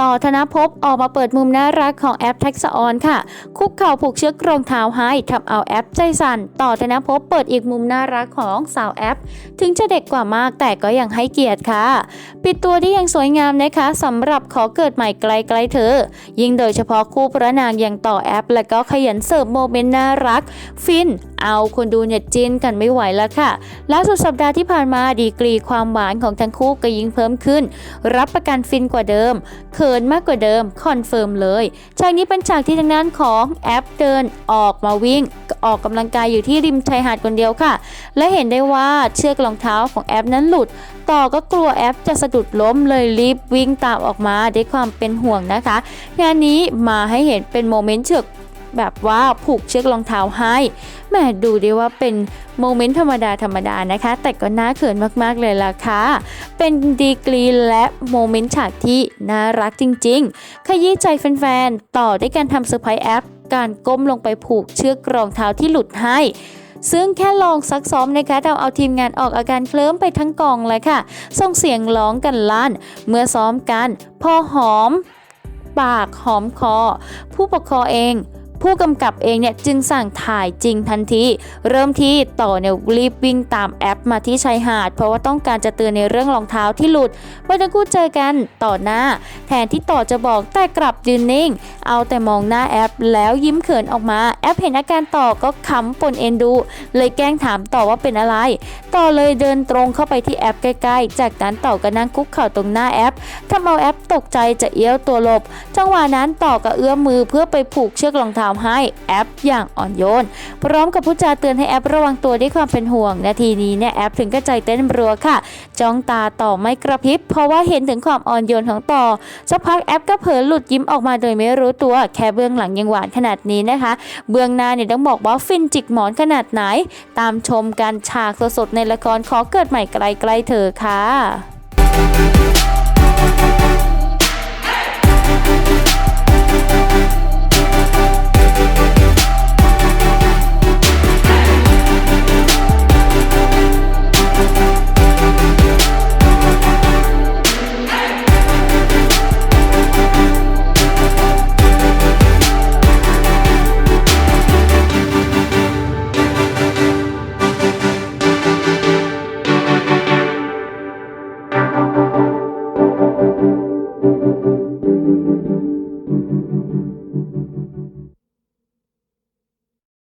ต่อธนภพออกมาเปิดมุมน่ารักของแอปแท็กซออนค่ะ คุกเข่าผูกเชือกรองเท้าให้ทำเอาแอปใจสั่น ต่อธนภพเปิดอีกมุมน่ารักของสาวแอป ถึงจะเด็กกว่ามากแต่ก็ยังให้เกียรติค่ะ ปิดตัวที่ยังสวยงามนะคะสำหรับขอเกิดใหม่ไกลๆเธอ ยิ่งโดยเฉพาะคู่พระนางอย่างต่อแอป และก็ขยันเสิร์ฟโมเมนต์น่ารัก ฟินเอาคนดูเนี่ยจินกันไม่ไหวแล้วค่ะล่าสุดสัปดาห์ที่ผ่านมาดีกรีความหวานของทั้งคู่ก็ยิ่งเพิ่มขึ้น รับประกันฟินกว่าเดิมเขินมากกว่าเดิมคอนเฟิร์มเลยฉากนี้เป็นฉากที่ทางด้านของแอปเดินออกมาวิ่งออกกำลังกายอยู่ที่ริมชายหาดคนเดียวค่ะ และเห็นได้ว่าเชือกรองเท้าของแอปนั้นหลุด ต่อก็กลัวแอปจะสะดุดล้มเลยรีบวิ่งตามออกมาด้วยความเป็นห่วงนะคะ งานนี้มาให้เห็นเป็นโมเมนต์เฉือก แบบว่าผูกเชือกรองเท้าให้แหม่ดูได้ว่าเป็นโมเมนต์ธรรมดาธรรมดานะคะ แต่ก็น่าเขินมากๆเลยล่ะค่ะ เป็นดีกรีและโมเมนต์ฉากที่น่ารักจริงๆ ขยี้ใจแฟนๆ ต่อด้วยการทำเซอร์ไพรส์แอป การก้มลงไปผูกเชือกรองเท้าที่หลุดให้ซึ่งแค่ลองซักซ้อมนะคะทำเอาทีมงานออกอาการเคลิ้มไปทั้งกองเลยค่ะ ส่งเสียงร้องกันลั่น เมื่อซ้อมกัน พอหอม ปากหอมคอ ผู้ปกครองเอง ผู้กำกับเองเนี่ยจึงสั่งถ่ายจริงทันที เริ่มที่ต่อเนี่ยรีบวิ่งตามแอปมาที่ชายหาด เพราะว่าต้องการจะเตือนในเรื่องรองเท้าที่หลุดเมื่อทั้งคู่เจอกันต่อหน้า แทนที่ต่อจะบอกแต่กลับยืนนิ่ง เอาแต่มองหน้าแอปแล้วยิ้มเขินออกมา แอปเห็นอาการต่อก็ขำปนเอ็นดู เลยแกล้งถามต่อว่าเป็นอะไร ต่อเลยเดินตรงเข้าไปที่แอปใกล้ๆ จากนั้นต่อก็นั่งคุกเข่าตรงหน้าแอปทำเอาแอปตกใจจะเอี้ยวตัวหลบ จังหวะนั้นต่อก็เอื้อมมือเพื่อไปผูกเชือกรองเท้าให้แอปอย่างอ่อนโยน พร้อมกับพูดจาเตือนให้แอประวังตัวด้วยความเป็นห่วง นาทีนี้เนี่ยแอปถึงก็ใจเต้นรัวค่ะ จ้องตาต่อไม่กระพริบ เพราะว่าเห็นถึงความอ่อนโยนของต่อสักพักแอปก็เผลอหลุดยิ้มออกมาโดยไม่รู้ตัว แค่เบื้องหลังยังหวานขนาดนี้นะคะ เบื้องหน้าเนี่ยต้องบอกว่าฟินจิกหมอนขนาดไหน ตามชมกันฉากสดๆในละครขอเกิดใหม่ไกลๆเธอค่ะ